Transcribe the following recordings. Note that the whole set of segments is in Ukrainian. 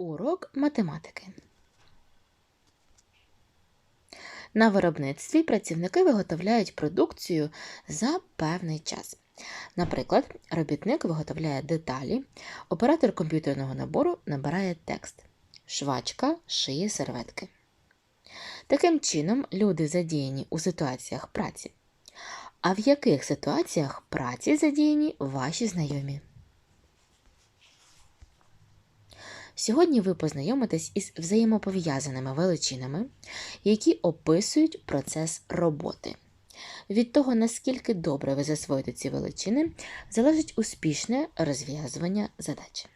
Урок математики. На виробництві працівники виготовляють продукцію за певний час. Наприклад, робітник виготовляє деталі, оператор комп'ютерного набору набирає текст, швачка шиє серветки. Таким чином, люди задіяні у ситуаціях праці. А в яких ситуаціях праці задіяні ваші знайомі? Сьогодні ви познайомитесь із взаємопов'язаними величинами, які описують процес роботи. Від того, наскільки добре ви засвоїте ці величини, залежить успішне розв'язування задач.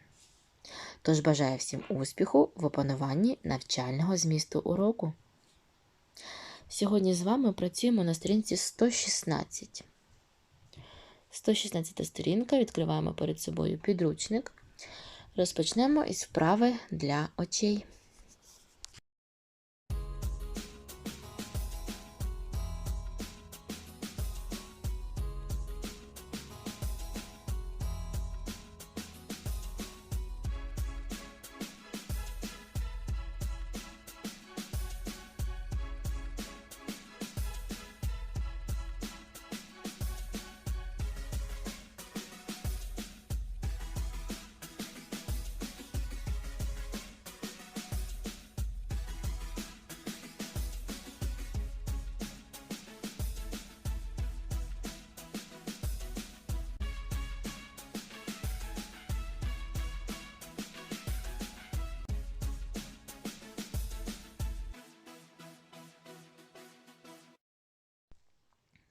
Тож бажаю всім успіху в опануванні навчального змісту уроку. Сьогодні з вами працюємо на сторінці 116. 116 сторінка, відкриваємо перед собою підручник. Розпочнемо із вправи для очей.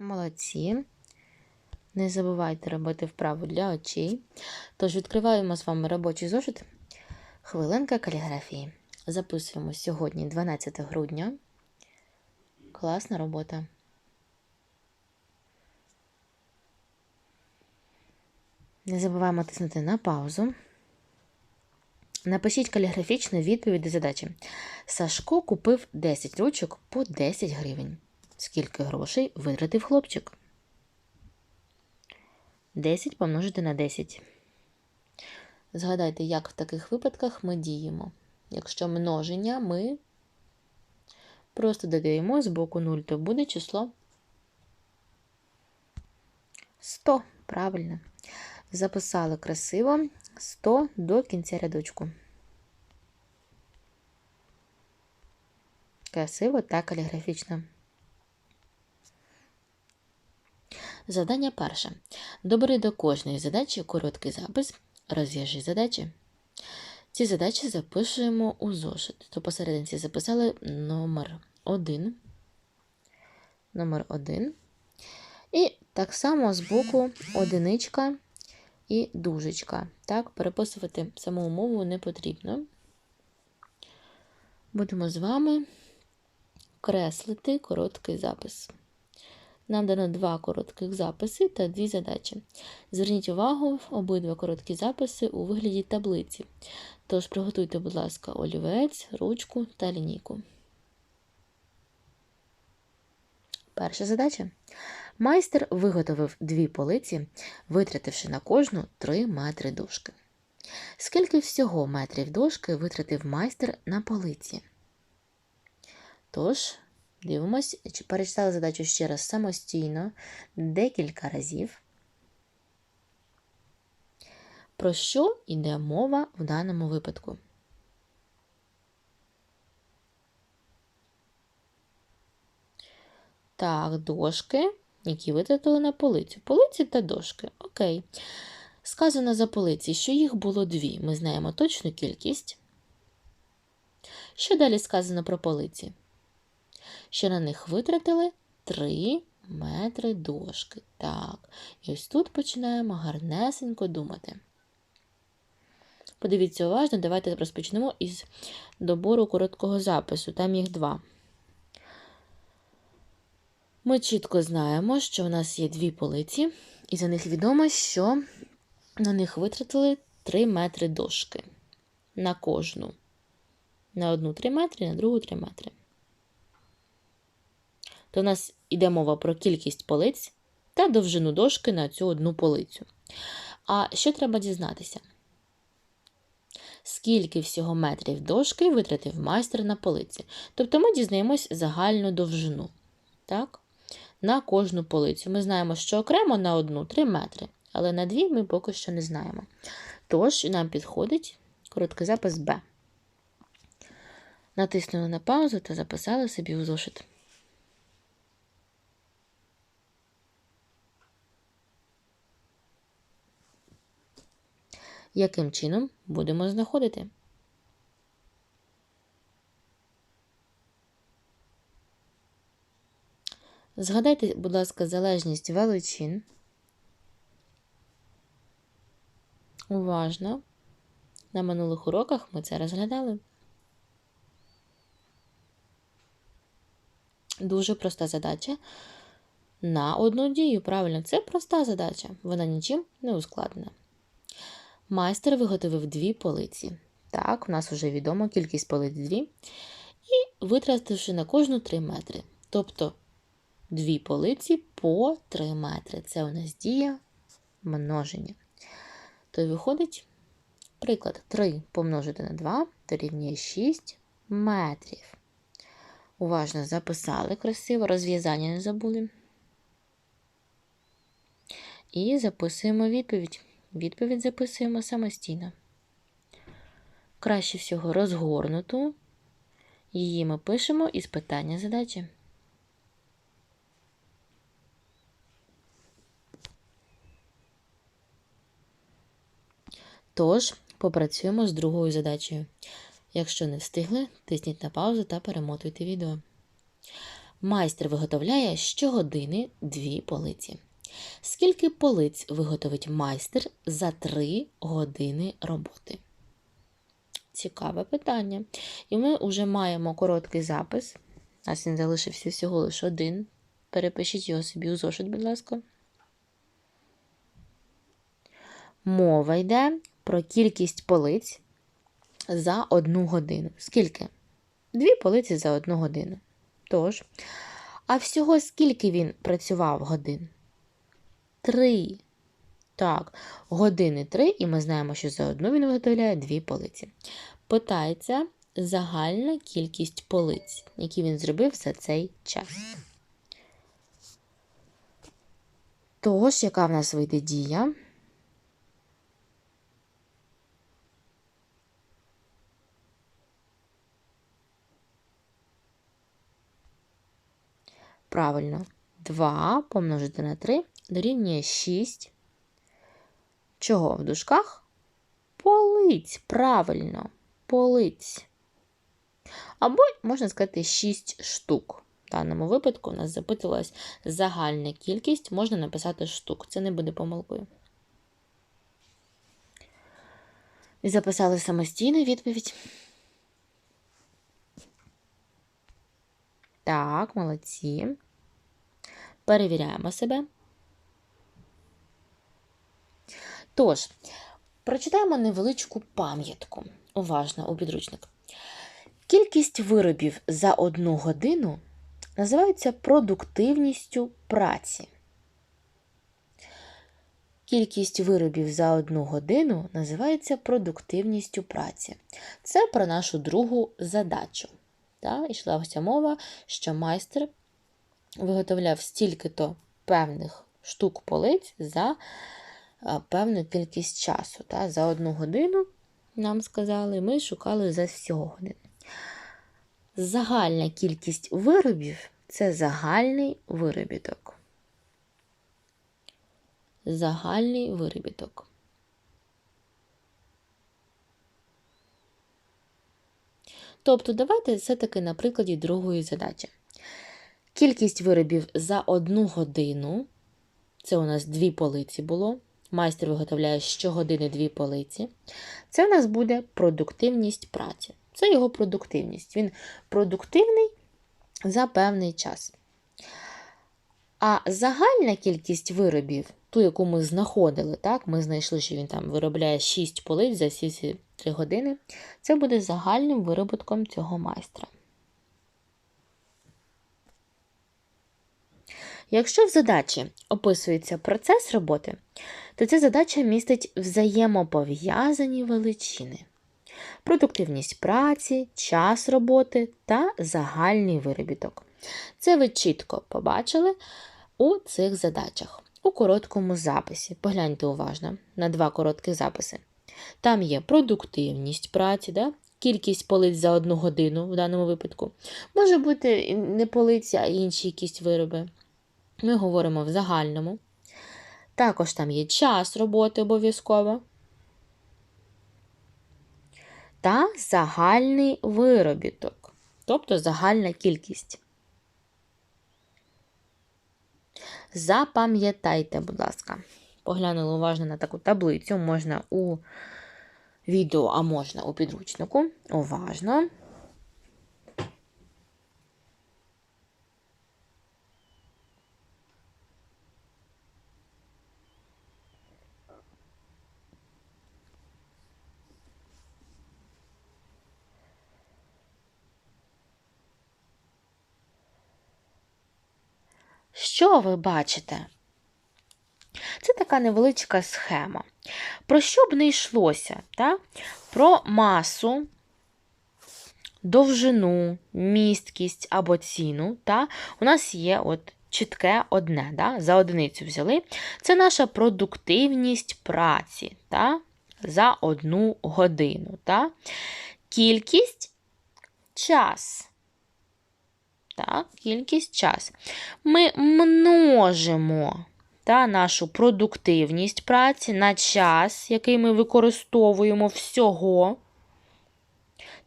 Молодці. Не забувайте робити вправу для очей. Тож відкриваємо з вами робочий зошит. Хвилинка каліграфії. Записуємо сьогодні 12 грудня. Класна робота. Не забуваємо тиснути на паузу. Напишіть каліграфічну відповідь до задачі. Сашко купив 10 ручок по 10 гривень. Скільки грошей витратив хлопчик? 10 помножити на 10. Згадайте, як в таких випадках ми діємо. Якщо множення ми просто додаємо з боку 0, то буде число 100. Правильно. Записали красиво 100 до кінця рядочку. Красиво та каліграфічно. Завдання перше. Добери до кожної задачі короткий запис. Розв'яжи задачі. Ці задачі запишуємо у зошит. То посерединці записали номер 1. Номер 1. І так само з боку одиничка і дужечка. Так, переписувати саму умову не потрібно. Будемо з вами креслити короткий запис. Нам дано два коротких записи та дві задачі. Зверніть увагу, обидва короткі записи у вигляді таблиці. Тож приготуйте, будь ласка, олівець, ручку та лінійку. Перша задача. Майстер виготовив дві полиці, витративши на кожну 3 метри дошки. Скільки всього метрів дошки витратив майстер на полиці? Тож, Дивимось, перечитали задачу ще раз самостійно, декілька разів. Про що йде мова в даному випадку? Так, дошки, які витратили на полицю. Полиці та дошки. Окей. Сказано за полиці, що їх було дві. Ми знаємо точну кількість. Що далі сказано про полиці? Що на них витратили 3 метри дошки. Так, і ось тут починаємо гарнесенько думати. Подивіться уважно, давайте розпочнемо із добору короткого запису. Там їх два. Ми чітко знаємо, що у нас є дві полиці, і за них відомо, що на них витратили 3 метри дошки. На кожну. На одну 3 метри, на другу 3 метри то у нас йде мова про кількість полиць та довжину дошки на цю одну полицю. А що треба дізнатися? скільки всього метрів дошки витратив майстер на полиці. Тобто ми дізнаємось загальну довжину. Так? На кожну полицю. Ми знаємо, що окремо на одну 3 метри, але на дві ми поки що не знаємо. Тож, нам підходить короткий запис Б. Натиснули на паузу та записали собі у зошит. Яким чином будемо знаходити? Згадайте, будь ласка, залежність величин. Уважно. На минулих уроках ми це розглядали. Дуже проста задача. На одну дію, правильно, це проста задача, вона нічим не ускладнена. Майстер виготовив дві полиці. Так, у нас вже відомо кількість полиць дві. І витративши на кожну 3 метри. Тобто дві полиці по 3 метри. Це у нас дія множення. То виходить, приклад, 3 помножити на 2 дорівнює 6 метрів. Уважно записали красиво, розв'язання не забули. І записуємо відповідь. Відповідь записуємо самостійно. Краще всього розгорнуту. Її ми пишемо із питання задачі. Тож, попрацюємо з другою задачею. Якщо не встигли, тисніть на паузу та перемотуйте відео. Майстер виготовляє щогодини дві полиці. Скільки полиць виготовить майстер за 3 години роботи? Цікаве питання. І ми вже маємо короткий запис. У нас він залишився всього лише один. Перепишіть його собі у зошит, будь ласка. Мова йде про кількість полиць за одну годину. Скільки? Дві полиці за одну годину. Тож, а всього скільки він працював годин? Три. Так, години три, і ми знаємо, що за одну він виготовляє дві полиці. Питається загальна кількість полиць, які він зробив за цей час. Тож, яка в нас вийде дія? Правильно, 2 помножити на 3 дорівнює 6. Чого в дужках? Полиць. Правильно, полиць. Або, можна сказати, 6 штук. В даному випадку у нас запитувалась загальна кількість, можна написати штук. Це не буде помилкою. І записали самостійну відповідь. Так, молодці. Перевіряємо себе. Тож, прочитаємо невеличку пам'ятку. Уважно у підручник. Кількість виробів за одну годину називається продуктивністю праці. Кількість виробів за одну годину називається продуктивністю праці. Це про нашу другу задачу. Та, йшлася мова, що майстер виготовляв стільки-то певних штук полиць за певну кількість часу. Та, За одну годину, нам сказали, ми шукали за всього години. Загальна кількість виробів це загальний виробіток. Загальний виробіток. Тобто, давайте все-таки на прикладі другої задачі. Кількість виробів за одну годину, це у нас дві полиці було. Майстер виготовляє щогодини дві полиці. Це у нас буде продуктивність праці. Це його продуктивність. Він продуктивний за певний час. А загальна кількість виробів, ту, яку ми знаходили, так, ми знайшли, що він там виробляє 6 полиць за всі ці 3 години, це буде загальним вироботком цього майстра. Якщо в задачі описується процес роботи, то ця задача містить взаємопов'язані величини. продуктивність праці, час роботи та загальний виробіток. Це ви чітко побачили у цих задачах. У короткому записі. Погляньте уважно на два короткі записи. Там є продуктивність праці, да? кількість полиць за одну годину в даному випадку. Може бути не полиці, а інші якісь вироби. Ми говоримо в загальному. Також там є час роботи обов'язково. Та загальний виробіток, тобто загальна кількість. Запам'ятайте, будь ласка, поглянули уважно на таку таблицю, можна у відео, а можна у підручнику. Уважно. Ви бачите? Це така невеличка схема. Про що б не йшлося? Так? Про масу, довжину, місткість або ціну. Та? У нас є от чітке одне, да? за одиницю взяли. Це наша продуктивність праці та? за одну годину. Та? Кількість час. Так, кількість час. Ми множимо та нашу продуктивність праці на час, який ми використовуємо всього.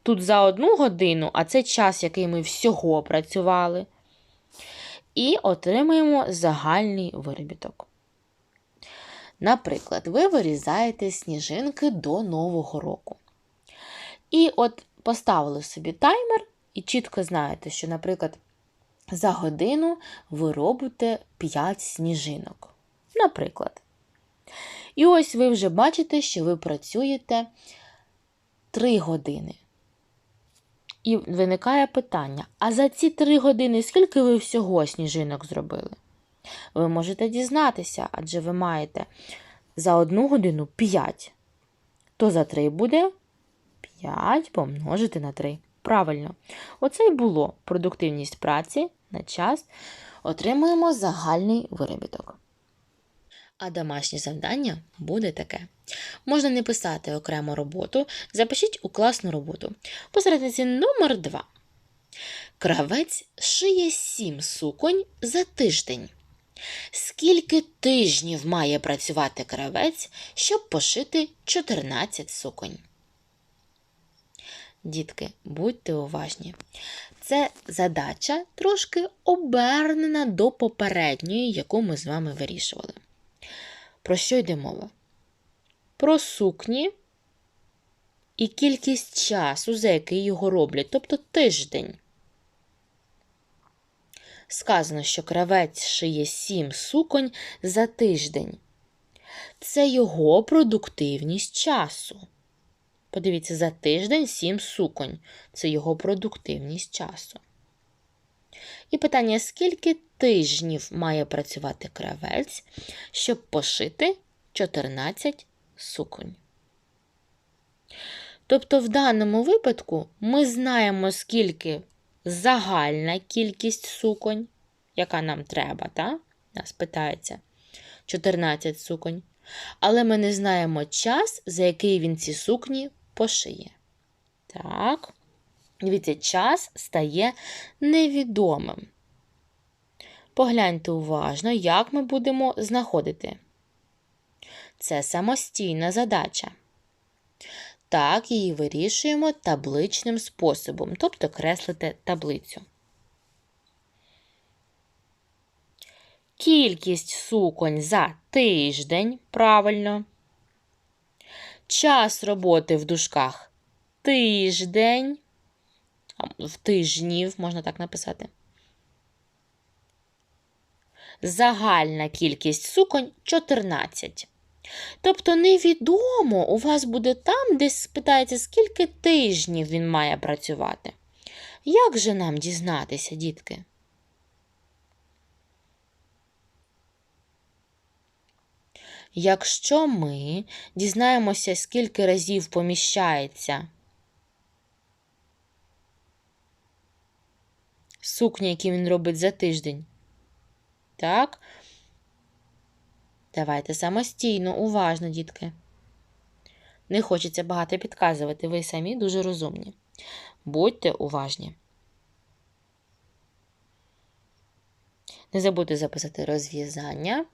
Тут за одну годину, а це час, який ми всього працювали. І отримаємо загальний виробіток. Наприклад, ви вирізаєте сніжинки до Нового року. І от поставили собі таймер, і чітко знаєте, що, наприклад, за годину ви робите 5 сніжинок. Наприклад. І ось ви вже бачите, що ви працюєте 3 години. І виникає питання: а за ці 3 години скільки ви всього сніжинок зробили? Ви можете дізнатися, адже ви маєте за одну годину 5. То за 3 буде 5 помножити на 3. Правильно, оце й було продуктивність праці на час. Отримуємо загальний виробіток. А домашнє завдання буде таке. Можна не писати окремо роботу, запишіть у класну роботу. Посередниці номер 2 Кравець шиє 7 суконь за тиждень. Скільки тижнів має працювати кравець, щоб пошити 14 суконь? Дітки, будьте уважні. Це задача трошки обернена до попередньої, яку ми з вами вирішували. Про що йде мова? Про сукні і кількість часу, за який його роблять, тобто тиждень. Сказано, що кравець шиє сім суконь за тиждень. Це його продуктивність часу. Подивіться, за тиждень сім суконь. Це його продуктивність часу. І питання: скільки тижнів має працювати кравець, щоб пошити 14 суконь? Тобто, в даному випадку ми знаємо, скільки загальна кількість суконь, яка нам треба, так? нас питається 14 суконь. Але ми не знаємо час, за який він ці сукні пошиє. Так. Дивіться, час стає невідомим. Погляньте уважно, як ми будемо знаходити. Це самостійна задача. Так, її вирішуємо табличним способом, тобто креслите таблицю. Кількість суконь за тиждень правильно. Час роботи в дужках тиждень в тижнів, можна так написати. Загальна кількість суконь 14. Тобто, невідомо у вас буде там, де спитається, скільки тижнів він має працювати. Як же нам дізнатися, дітки? Якщо ми дізнаємося, скільки разів поміщається сукня, які він робить за тиждень, так? Давайте самостійно, уважно, дітки. Не хочеться багато підказувати, ви самі дуже розумні. Будьте уважні. Не забудьте записати розв'язання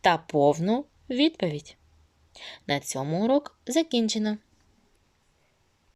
та повну відповідь. На цьому урок закінчено.